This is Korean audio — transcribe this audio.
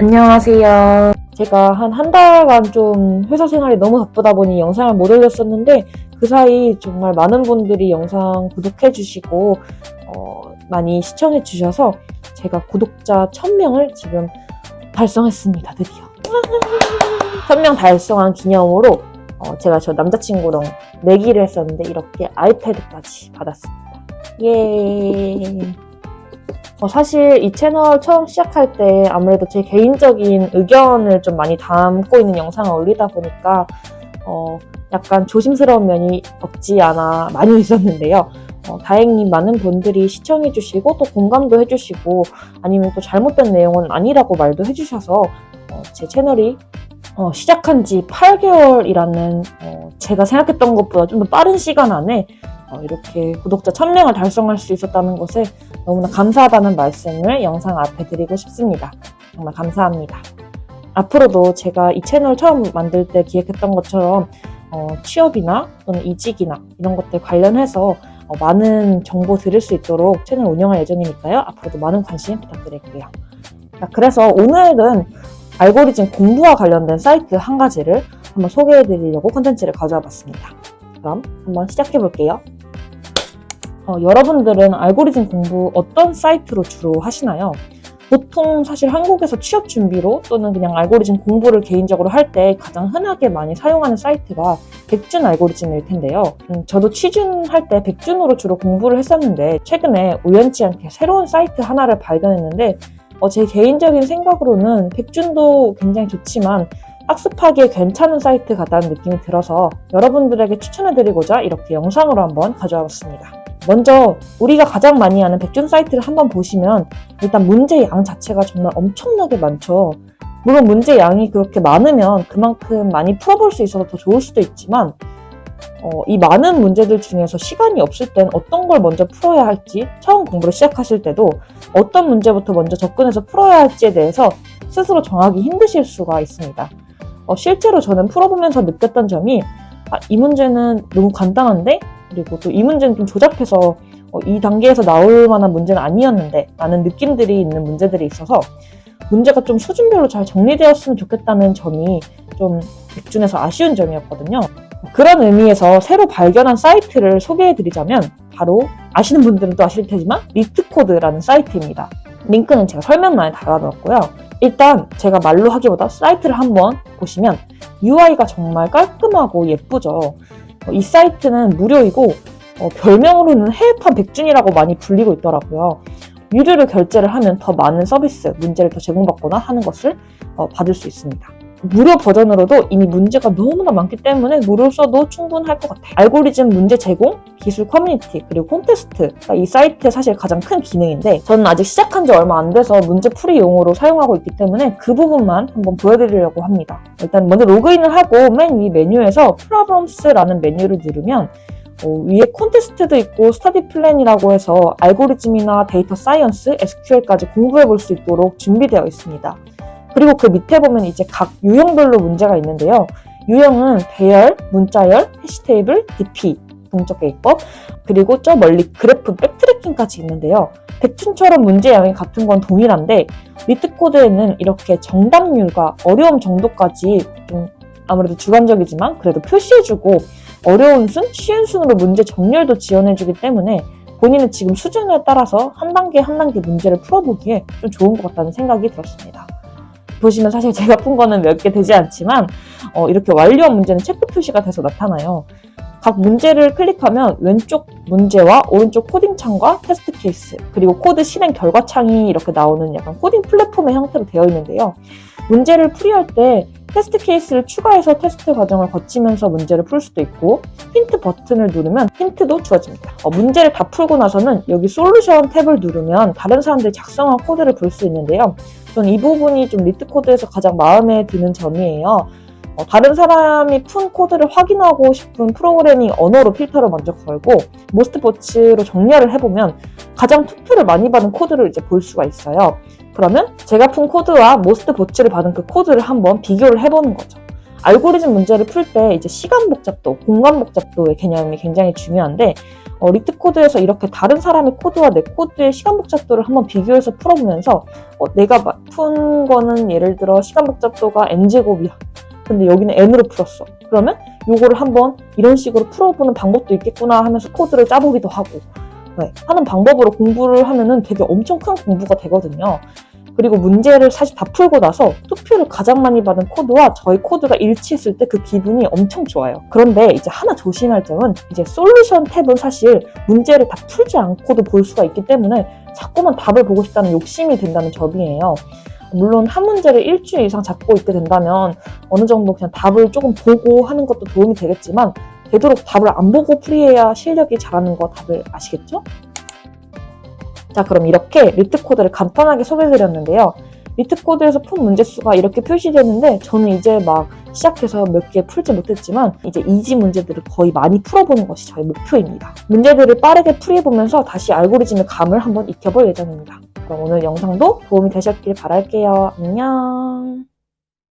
안녕하세요. 제가 한 한 달간 좀 회사 생활이 너무 바쁘다 보니 영상을 못 올렸었는데 그 사이 정말 많은 분들이 영상 구독해주시고 어, 많이 시청해주셔서 제가 구독자 1000명을 지금 달성했습니다. 드디어. 1000명 달성한 기념으로 어, 제가 저 남자친구랑 내기를 했었는데 이렇게 아이패드까지 받았습니다. 예. 어, 사실 이 채널 처음 시작할 때 아무래도 제 개인적인 의견을 좀 많이 담고 있는 영상을 올리다 보니까 어, 약간 조심스러운 면이 없지 않아 많이 있었는데요. 어, 다행히 많은 분들이 시청해주시고 또 공감도 해주시고 아니면 또 잘못된 내용은 아니라고 말도 해주셔서 어, 제 채널이 어, 시작한 지 8개월이라는 어, 제가 생각했던 것보다 좀 더 빠른 시간 안에 어, 이렇게 구독자 1000명을 달성할 수 있었다는 것에 너무나 감사하다는 말씀을 영상 앞에 드리고 싶습니다. 정말 감사합니다. 앞으로도 제가 이 채널 처음 만들 때 기획했던 것처럼 어, 취업이나 또는 이직이나 이런 것들 관련해서 어, 많은 정보 드릴 수 있도록 채널 운영할 예정이니까요. 앞으로도 많은 관심 부탁드릴게요. 자, 그래서 오늘은 알고리즘 공부와 관련된 사이트 한 가지를 한번 소개해 드리려고 콘텐츠를 가져와 봤습니다. 그럼 한번 시작해 볼게요. 어, 여러분들은 알고리즘 공부 어떤 사이트로 주로 하시나요? 보통 사실 한국에서 취업 준비로 또는 그냥 알고리즘 공부를 개인적으로 할 때 가장 흔하게 많이 사용하는 사이트가 백준 알고리즘일 텐데요. 음, 저도 취준 할 때 백준으로 주로 공부를 했었는데 최근에 우연치 않게 새로운 사이트 하나를 발견했는데 어, 제 개인적인 생각으로는 백준도 굉장히 좋지만 학습하기에 괜찮은 사이트 같다는 느낌이 들어서 여러분들에게 추천해드리고자 이렇게 영상으로 한번 가져와 봤습니다. 먼저 우리가 가장 많이 하는 백준 사이트를 한번 보시면 일단 문제 양 자체가 정말 엄청나게 많죠. 물론 문제 양이 그렇게 많으면 그만큼 많이 풀어볼 수 있어서 더 좋을 수도 있지만 어, 이 많은 문제들 중에서 시간이 없을 땐 어떤 걸 먼저 풀어야 할지 처음 공부를 시작하실 때도 어떤 문제부터 먼저 접근해서 풀어야 할지에 대해서 스스로 정하기 힘드실 수가 있습니다. 어, 실제로 저는 풀어보면서 느꼈던 점이 아, 이 문제는 너무 간단한데 그리고 또 이 문제는 좀 조잡해서 어, 이 단계에서 나올 만한 문제는 아니었는데 라는 느낌들이 있는 문제들이 있어서 문제가 좀 수준별로 잘 정리되었으면 좋겠다는 점이 좀 백준에서 아쉬운 점이었거든요. 그런 의미에서 새로 발견한 사이트를 소개해드리자면 바로 아시는 분들은 또 아실 테지만 리트코드라는 사이트입니다. 링크는 제가 설명란에 달아놓았고요. 일단 제가 말로 하기보다 사이트를 한번 보시면 UI가 정말 깔끔하고 예쁘죠. 어, 이 사이트는 무료이고 어, 별명으로는 해외판 백준이라고 많이 불리고 있더라고요. 유료로 결제를 하면 더 많은 서비스, 문제를 더 제공받거나 하는 것을 어, 받을 수 있습니다. 무료 버전으로도 이미 문제가 너무나 많기 때문에 무료 써도 충분할 것 같아요. 알고리즘 문제 제공, 기술 커뮤니티, 그리고 콘테스트가 이 사이트의 사실 가장 큰 기능인데 저는 아직 시작한 지 얼마 안 돼서 문제 풀이용으로 사용하고 있기 때문에 그 부분만 한번 보여드리려고 합니다. 일단 먼저 로그인을 하고 맨 위 메뉴에서 Problems라는 메뉴를 누르면 어, 위에 콘테스트도 있고 스터디 플랜이라고 해서 알고리즘이나 데이터 사이언스, SQL까지 공부해 볼 수 있도록 준비되어 있습니다. 그리고 그 밑에 보면 이제 각 유형별로 문제가 있는데요. 유형은 배열, 문자열, 해시 테이블, DP, 동적 계획법, 그리고 저 멀리 그래프 백트래킹까지 있는데요. 백춘처럼 문제 양이 같은 건 동일한데 리트 코드에는 이렇게 정답률과 어려움 정도까지 좀 아무래도 주관적이지만 그래도 표시해주고 어려운 순, 쉬운 순으로 문제 정렬도 지원해주기 때문에 본인의 지금 수준에 따라서 한 단계 한 단계 문제를 풀어보기에 좀 좋은 것 같다는 생각이 들었습니다. 보시면 사실 제가 푼 거는 몇 개 되지 않지만 어, 이렇게 완료한 문제는 체크 표시가 돼서 나타나요. 각 문제를 클릭하면 왼쪽 문제와 오른쪽 코딩 창과 테스트 케이스 그리고 코드 실행 결과 창이 이렇게 나오는 약간 코딩 플랫폼의 형태로 되어 있는데요. 문제를 풀이할 때 테스트 케이스를 추가해서 테스트 과정을 거치면서 문제를 풀 수도 있고 힌트 버튼을 누르면 힌트도 주어집니다. 어, 문제를 다 풀고 나서는 여기 솔루션 탭을 누르면 다른 사람들이 작성한 코드를 볼 수 있는데요. 저는 이 부분이 좀 리트 코드에서 가장 마음에 드는 점이에요. 어, 다른 사람이 푼 코드를 확인하고 싶은 프로그래밍 언어로 필터를 먼저 걸고 모스트보츠로 정렬을 해보면 가장 투표를 많이 받은 코드를 이제 볼 수가 있어요. 그러면 제가 푼 코드와 모스트보츠를 받은 그 코드를 한번 비교를 해보는 거죠. 알고리즘 문제를 풀 때 이제 시간 복잡도, 공간 복잡도의 개념이 굉장히 중요한데 어, 리트 코드에서 이렇게 다른 사람의 코드와 내 코드의 시간 복잡도를 한번 비교해서 풀어보면서 어, 내가 마- 푼 거는 예를 들어 시간 복잡도가 n제곱이야. 근데 여기는 n으로 풀었어. 그러면 요거를 한번 이런 식으로 풀어보는 방법도 있겠구나 하면서 코드를 짜보기도 하고 네, 하는 방법으로 공부를 하면은 되게 엄청 큰 공부가 되거든요. 그리고 문제를 사실 다 풀고 나서 투표를 가장 많이 받은 코드와 저희 코드가 일치했을 때 그 기분이 엄청 좋아요. 그런데 이제 하나 조심할 점은 이제 솔루션 탭은 사실 문제를 다 풀지 않고도 볼 수가 있기 때문에 자꾸만 답을 보고 싶다는 욕심이 된다는 점이에요. 물론 한 문제를 일주일 이상 잡고 있게 된다면 어느 정도 그냥 답을 조금 보고 하는 것도 도움이 되겠지만 되도록 답을 안 보고 풀이해야 실력이 잘하는 거 다들 아시겠죠? 자, 그럼 이렇게 리트 코드를 간단하게 소개해드렸는데요. 리트 코드에서 푼 문제 수가 이렇게 표시되는데 저는 이제 막 시작해서 몇 개 풀지 못했지만 이제 이지 문제들을 거의 많이 풀어보는 것이 저의 목표입니다. 문제들을 빠르게 풀이해보면서 다시 알고리즘의 감을 한번 익혀볼 예정입니다. 그럼 오늘 영상도 도움이 되셨길 바랄게요. 안녕.